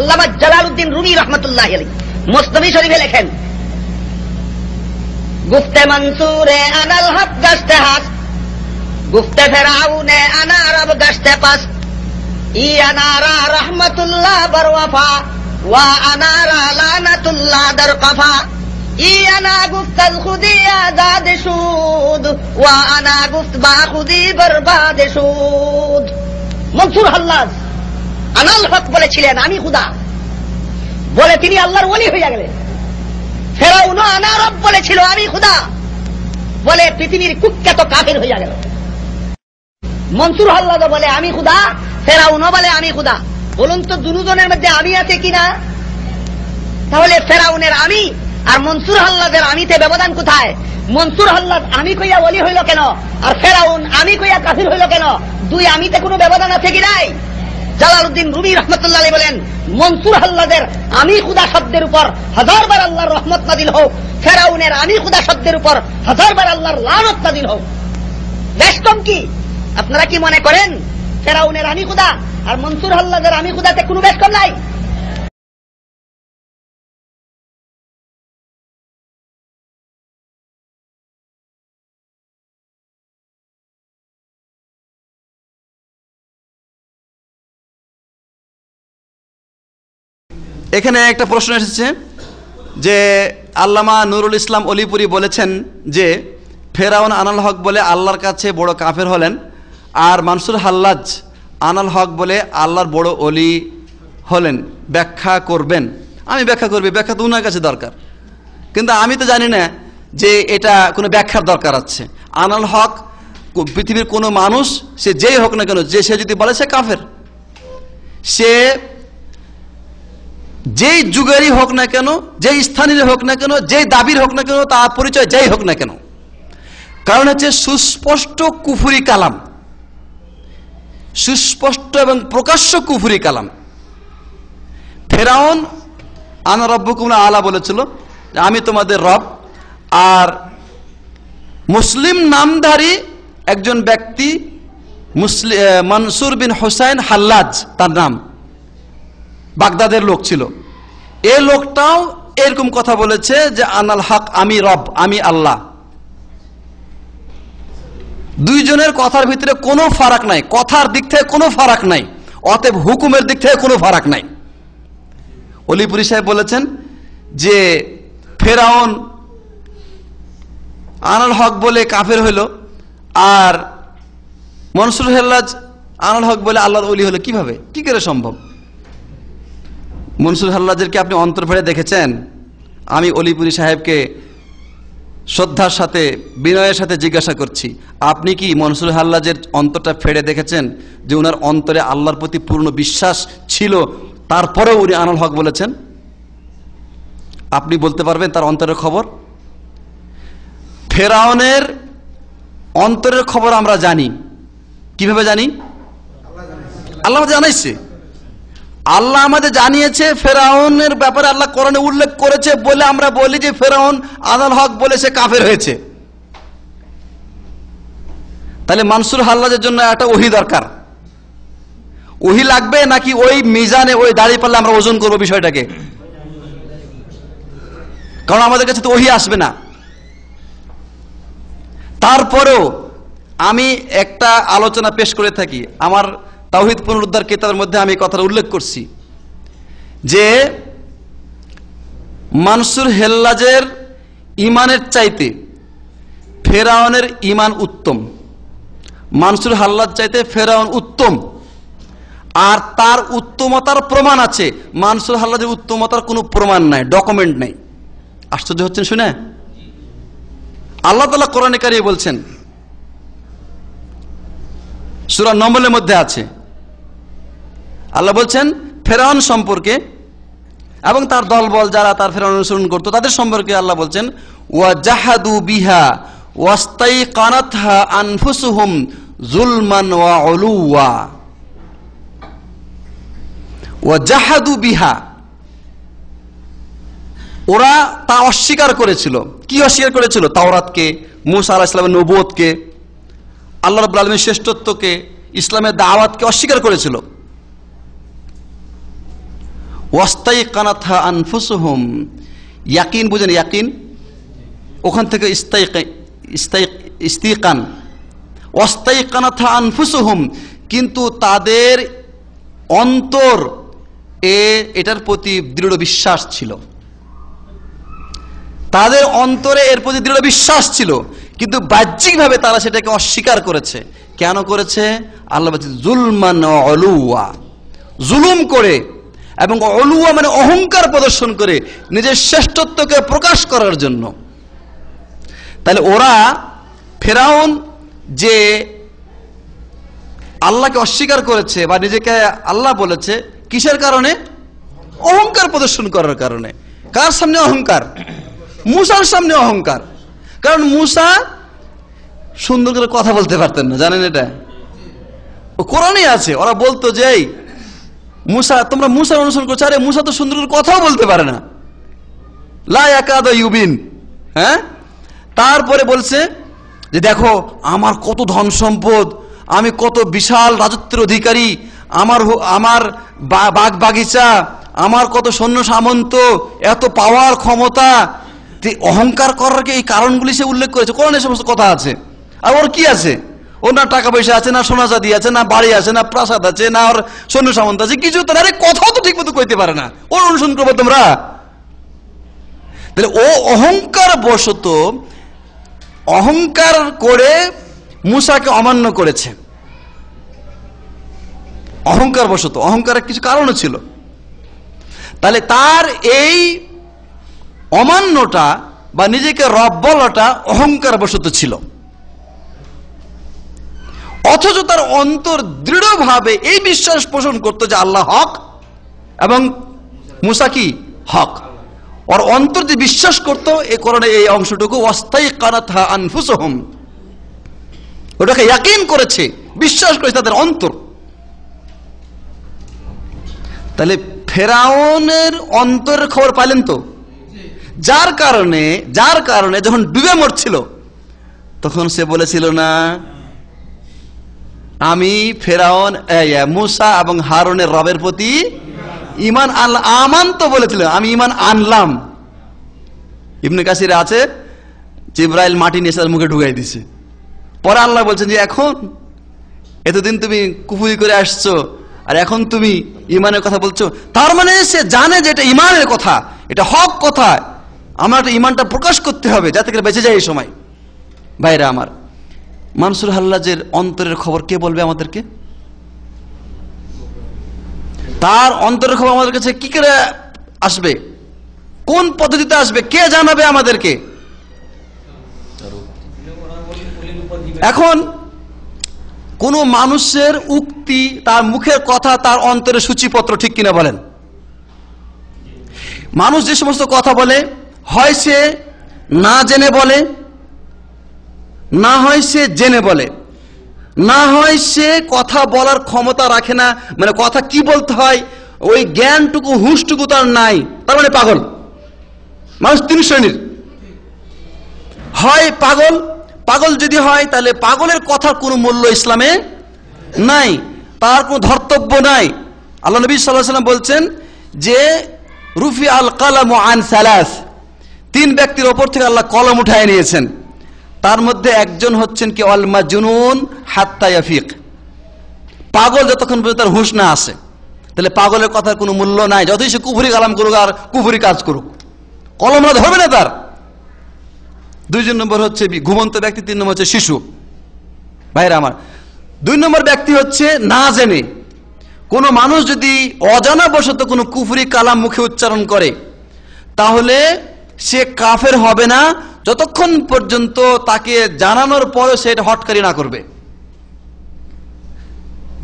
আল্লামা Jalaluddin Rumi রহমতুল্লাহ আলী মোস্তফি শরীফে লেখেন, গুফতে মনসুরে আনাল হক গাছতে হাস, গুফতে ফেরাউনে আনা রব গাছতে পাস। ই আনারা রহমতুল্লাহ বরওয়াফা, ওয়া আনারা লানাতুল্লাহ দর কফা ই আনা গুফতাল খুদি আজাদ সুদ, ওয়া আনা গুফত বা খুদি বরবাদ সুদ। মনসুর হাল্লাজ আনাল হক বলেছিলেন, আমি খুদা বলে তিনি আল্লাহর ওলি হইয়া গেলেন। ফেরাউন আনা রব বলেছিল, আমি খুদা বলে পৃথিবীর কুখ্যাত কাফির হইয়া গেল। মনসুর হাল্লাদ বলে, আমি খুদা ফেরাউনও বলে, আমি খুদা বলুন তো দুজনের মধ্যে আমি আছে কিনা তাহলে ফেরাউনের আমি আর মনসুর হাল্লাদের আমিতে ব্যবধান কোথায়? মনসুর হাল্লাদ আমি কইয়া বলি হইল কেন? আর ফেরাউন আমি কইয়া কাফির হইল কেন? দুই আমিতে কোনো ব্যবধান আছে কি নাই? জালালউদ্দিন রুমি রহমতুল্লাহ বলেন, মনসুর হাল্লাদের আমি খুদা শব্দের উপর হাজার বার আল্লাহর রহমত নাদিল হোক, ফেরাউনের আমি খুদা শব্দের উপর হাজার বার আল্লাহর লানত নাদিল হোক। কম কি? আপনারা কি মনে করেন, ফেরাউনের আমি খুদা আর মনসুর হাল্লাদের আমি খুদাতে কোনো ব্যস্তম নাই? এখানে একটা প্রশ্ন এসেছে যে আল্লামা নুরুল ইসলাম অলিপুরি বলেছেন যে, ফেরাউন আনাল হক বলে আল্লাহর কাছে বড় কাফের হলেন আর মানসুর হাল্লাজ আনাল হক বলে আল্লাহর বড় অলি হলেন। ব্যাখ্যা করবেন। আমি ব্যাখ্যা করবি ব্যাখ্যা তো উনার কাছে দরকার। কিন্তু আমি তো জানি না যে এটা কোনো ব্যাখ্যার দরকার আছে। আনাল হক পৃথিবীর কোনো মানুষ, সে যেই হোক না কেন, যে সে যদি বলে সে কাফের। সে যেই যুগেরই হোক না কেন যেই স্থানীয় হোক না কেন যেই দাবির হোক না কেন তার পরিচয় যাই হোক না কেন। কারণ হচ্ছে সুস্পষ্ট কুফুরি কালাম। সুস্পষ্ট এবং প্রকাশ্য কুফুরি কালাম। ফেরাউন আনা রব্বকুমরা আলা বলেছিল যে আমি তোমাদের রব। আর মুসলিম নামধারী একজন ব্যক্তি মুসলি আহ, মনসুর বিন হোসাইন হাল্লাজ তার নাম। বাগদাদের লোক ছিল। এ লোকটাও এরকম কথা বলেছে যে, আনাল হক, আমি রব, আমি আল্লাহ। দুইজনের কথার ভিতরে কোনো ফারাক নাই, কথার দিক থেকে কোনো ফারাক নাই, অতএব হুকুমের দিক থেকে কোনো ফারাক নাই। অলিপুরি সাহেব বলেছেন যে, ফেরাউন আনাল হক বলে কাফের হইল আর মনসুর হেল্লাজ আনাল হক বলে আল্লাহর অলি হলো। কীভাবে? কি করে সম্ভব? মনসুর হাল্লাজেরকে আপনি অন্তর ফেড়ে দেখেছেন? আমি অলিপুরি সাহেবকে শ্রদ্ধার সাথে, বিনয়ের সাথে জিজ্ঞাসা করছি। আপনি কি মনসুর হাল্লাজের অন্তরটা ফেড়ে দেখেছেন? যে ওনার অন্তরে আল্লাহর প্রতি পূর্ণ বিশ্বাস ছিল, তারপরেও উনি আনাল হক বলেছেন? আপনি বলতে পারবেন তার অন্তরের খবর? ফেরাউনের অন্তরের খবর আমরা জানি। কীভাবে জানি? আল্লাহ জানাইছে। আল্লাহ আমাদের জানিয়েছে, ফেরাউনের ব্যাপারে আল্লাহ কোরআনে উল্লেখ করেছে বলে আমরা বলি যে ফেরাউন আদাল হক বলে সে কাফের হয়েছে। তাহলে মানসুর হাল্লাজের জন্য একটা ওহি দরকার। ওহি লাগবে নাকি ওই মিজানে, ওই দাঁড়িয়ে পারলে আমরা ওজন করব বিষয়টাকে? কারণ আমাদের কাছে তো ওহি আসবে না। তারপরেও আমি একটা আলোচনা পেশ করে থাকি। আমার তাওহিদ পুনরুদ্ধার কেতাবের মধ্যে আমি কথাটা উল্লেখ করছি যে মানসুর হেল্লাজের ইমানের চাইতে ফেরাউনের ইমান উত্তম। মানসুর হাল্লাজ চাইতে ফেরাউন উত্তম। আর তার উত্তমতার প্রমাণ আছে। মানসুর হাল্লাজের উত্তমতার কোনো প্রমাণ নাই ডকুমেন্ট নাই। আশ্চর্য হচ্ছেন শুনে? আল্লাহ তালা কোরআনে কারিয়ে বলছেন, সুরা নম্বলের মধ্যে আছে আল্লাহ বলছেন, ফেরাউন সম্পর্কে এবং তার দলবল যারা তার ফেরাউন অনুসরণ করতো, তাদের সম্পর্কে আল্লাহ বলছেন ওয়া জাহাদু বিহা ওয়াস্তাই কানাতহা আনফুসুহুম জুলমান ওয়া অলুয়া ওয়া জাহাদু বিহা। ওরা তা অস্বীকার করেছিল। কি অস্বীকার করেছিল? তাওরাতকে, মুসা আলাহ ইসলামের নবুয়তকে আল্লাহ রব আলমীর শ্রেষ্ঠত্বকে, ইসলামের দাওয়াতকে অস্বীকার করেছিল। ওয়াস্তাই কানাথা আনফুসহুম। ইয়াকিন, বুঝেন ইয়াকিন? ওখান থেকে ইস্তাই ইস্তাই, ইস্তিকান। অস্তাই কানাথা আনফুসহুম, কিন্তু তাদের অন্তর এ, এটার প্রতি দৃঢ় বিশ্বাস ছিল। তাদের অন্তরে এর প্রতি দৃঢ় বিশ্বাস ছিল, কিন্তু বাহ্যিকভাবে তারা সেটাকে অস্বীকার করেছে। কেন করেছে? আল্লাহ জুলমান অলুয়া জুলুম করে এবং অলুয়া মানে অহংকার প্রদর্শন করে নিজের শ্রেষ্ঠত্বকে প্রকাশ করার জন্য। তাহলে ওরা ফেরাউন যে আল্লাহকে অস্বীকার করেছে বা নিজেকে আল্লাহ বলেছে, কিসের কারণে? অহংকার প্রদর্শন করার কারণে। কার সামনে অহংকার? মুসার সামনে অহংকার। কারণ মুসা সুন্দর করে কথা বলতে পারতেন না, জানেন এটা? কোরআনই আছে, ওরা বলতো যে মুসা, তোমরা মুসার অনুসরণ করছ, আরে মুসা তো সুন্দর কথাও বলতে পারে না। লা একাদ ইউবিন হ্যাঁ? তারপরে বলছে যে দেখো, আমার কত ধন সম্পদ, আমি কত বিশাল রাজত্বের অধিকারী, আমার আমার বাগ বাগিচা, আমার কত সৈন্য সামন্ত, এত পাওয়ার ক্ষমতা অহংকার করার এই কারণগুলি সে উল্লেখ করেছে? কোন এই সমস্ত কথা আছে। আর ওর কি আছে? না টাকা পয়সা আছে না সোনা চাঁদি আছে না বাড়ি আছে না প্রাসাদ আছে না ওর সৈন্য সামন্ত আছে, কিছু তো আরে কথাও তো ঠিক মতো কইতে পারে না। ওর অনুসরণ করব তোমরা? তাহলে ও অহংকার বশত অহংকার করে মুসাকে অমান্য করেছে। অহংকার বশত, অহংকারের কিছু কারণও ছিল। তাহলে তার এই অমান্যটা বা নিজেকে রব বলাটা অহংকার বশত ছিল। অথচ তার অন্তর দৃঢ়ভাবে এই বিশ্বাস পোষণ করতো যে আল্লাহ হক এবং মুসা কি? হক। ওর অন্তর যে বিশ্বাস করত, এ কারণে এই অংশটুকু, অস্থায়ী কানাথা আনফুসহম। ওটাকে ইয়াকিন করেছে, বিশ্বাস করেছে তাদের অন্তর। তাহলে ফেরাউনের অন্তরের খবর পাইলেন তো? যার কারণে যার কারণে যখন ডুবে মরছিল, তখন সে বলেছিল, না আমি ফেরাউন মুসা এবং হারনের রবের প্রতি ইমান আনলাম আমান তো বলেছিল আমি ইমান আনলাম। ইবনে কাসিরে আছে, জিব্রাইল মাটি নিয়ে মুখে ঢুকাই দিছে। পরে আল্লাহ বলছেন যে, এখন এতদিন তুমি কুফুরি করে আসছো, আর এখন তুমি ইমানের কথা বলছো। তার মানে সে জানে যে এটা ইমানের কথা, এটা হক কথা। আমার একটা ইমানটা প্রকাশ করতে হবে, যাতে করে বেঁচে যায় এই সময়। ভাইরা আমার মানসুর হাল্লাজের অন্তরের খবর কে বলবে আমাদেরকে? তার অন্তরের খবর আমাদের কাছে কি করে আসবে? কোন পদ্ধতিতে আসবে? কে জানাবে আমাদেরকে? এখন কোন মানুষের উক্তি, তার মুখের কথা, তার অন্তরের সূচিপত্র ঠিক কিনা বলেন? মানুষ যে সমস্ত কথা বলে, হয় সে না জেনে বলে না হয় সে জেনে বলে। না হয় সে কথা বলার ক্ষমতা রাখে না মানে কথা কি বলতে হয়, ওই জ্ঞানটুকু, হুঁশটুকু তার নাই, তার মানে পাগল। মানুষ তিন শ্রেণির। হয় পাগল পাগল যদি হয়, তাহলে পাগলের কথার কোনো মূল্য ইসলামে নাই, তার কোনো ধর্তব্য নাই। আল্লাহ নবী সাল্লাহ সাল্লাম বলছেন যে, রুফি আল কালাম আন সালাস। তিন ব্যক্তির ওপর থেকে আল্লাহ কলম উঠায় নিয়েছেন। তার মধ্যে একজন হচ্ছেন কি অলমা জুনুন হাত্তায়াফিক পাগল যতক্ষণ পর্যন্ত তার হুঁশ না আসে। তাহলে পাগলের কথার কোনো মূল্য নাই। যতই সে কুফুরি কালাম করুক আর কুফুরি কাজ করুক। কলম ধরবে না তার। দুইজন নম্বর হচ্ছে ঘুমন্ত ব্যক্তি, তিন নম্বর হচ্ছে শিশু। ভাইরা আমার, দুই নম্বর ব্যক্তি হচ্ছে না জেনে। কোনো মানুষ যদি অজানা বশত কোনো কুফুরি কালাম মুখে উচ্চারণ করে, তাহলে সে কাফের হবে না, যতক্ষণ পর্যন্ত তাকে জানানোর পরে সে হটকারি না করবে।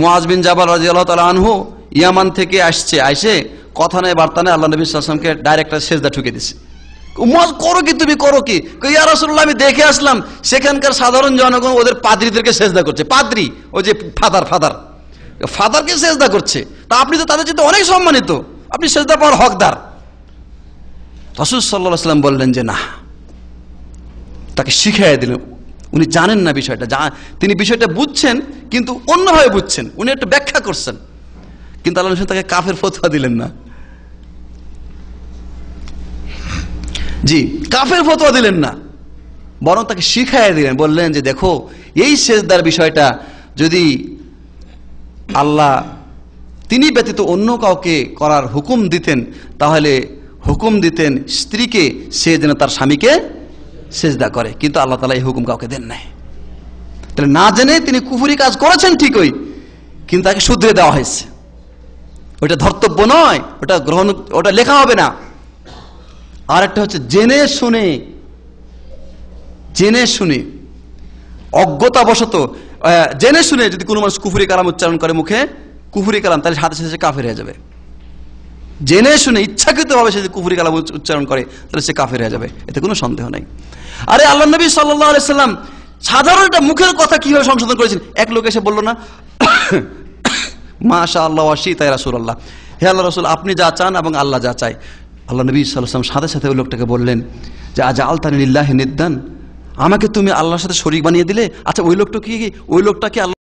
মুআজ বিন জাবাল রাজিয়াল্লাহ তাআলা আনহু ইয়ামান থেকে আসছে, আইসে কথা নেই, বার্তা নেই, আল্লাহ নবী সাল্লামকে ডাইরেক্ট সেজদা ঠুকে দিছে। করো কি তুমি, করো কি? ইয়া রাসূলুল্লাহ, আমি দেখে আসলাম, সেখানকার সাধারণ জনগণ ওদের পাদ্রীদেরকে সেজদা করছে। পাদ্রী, ওই যে ফাদার ফাদার। ফাদারকে সেজদা করছে। তা আপনি তো তাদের চেয়ে অনেক সম্মানিত। আপনি সেজদা পাওয়ার হকদার। রসুল সাল্লাহ সাল্লাম বললেন যে না তাকে শিখাই দিলেন। উনি জানেন না বিষয়টা। যা তিনি বিষয়টা বুঝছেন, কিন্তু অন্যভাবে বুঝছেন। উনি একটু ব্যাখ্যা করছেন। কিন্তু আল্লাহ তাকে কাফের ফতোয়া দিলেন না। জি, কাফের ফতোয়া দিলেন না। বরং তাকে শিখাই দিলেন। বললেন যে, দেখো, এই শেষদার বিষয়টা যদি আল্লাহ, তিনি ব্যতীত অন্য কাউকে করার হুকুম দিতেন, তাহলে হুকুম দিতেন স্ত্রীকে, সে যেন তার স্বামীকে সেজদা করে। কিন্তু আল্লাহ তালা এই হুকুম কাউকে দেন নাই। তাহলে না জেনে তিনি কুফুরি কাজ করেছেন ঠিকই, কিন্তু তাকে শুধরে দেওয়া হয়েছে। ওটা ধর্তব্য নয়, ওটা গ্রহণ, ওটা লেখা হবে না। আর একটা হচ্ছে জেনে শুনে জেনে শুনে। অজ্ঞতাবশত জেনে শুনে যদি কোনো মানুষ কুফুরি কালাম উচ্চারণ করে মুখে, কুফুরি কালাম, তাহলে সাথে সাথে কাফের হয়ে যাবে। জেনে শুনে ইচ্ছাকৃতভাবে সে যদি কুফুরি কালাম উচ্চারণ করে, তাহলে সে কাফের হয়ে যাবে। এতে কোনো সন্দেহ নেই। আরে আল্লাহ নবী আলাইসাল্লাম সাধারণ একটা মুখের কথা কীভাবে সংশোধন করেছেন? এক লোক এসে বলল, না মাশা আল্লাহ ওয়াশি রাসুল আল্লাহ হে আল্লাহ রসুল, আপনি যা চান এবং আল্লাহ যা চাই আল্লাহ নবী সাল্লাম সাথে সাথে ওই লোকটাকে বললেন, যে আজ আলতানিল্লাহ নিদ্দান, আমাকে তুমি আল্লাহর সাথে শরিক বানিয়ে দিলে? আচ্ছা ওই লোকটা কি, ওই লোকটা কি আল্লাহ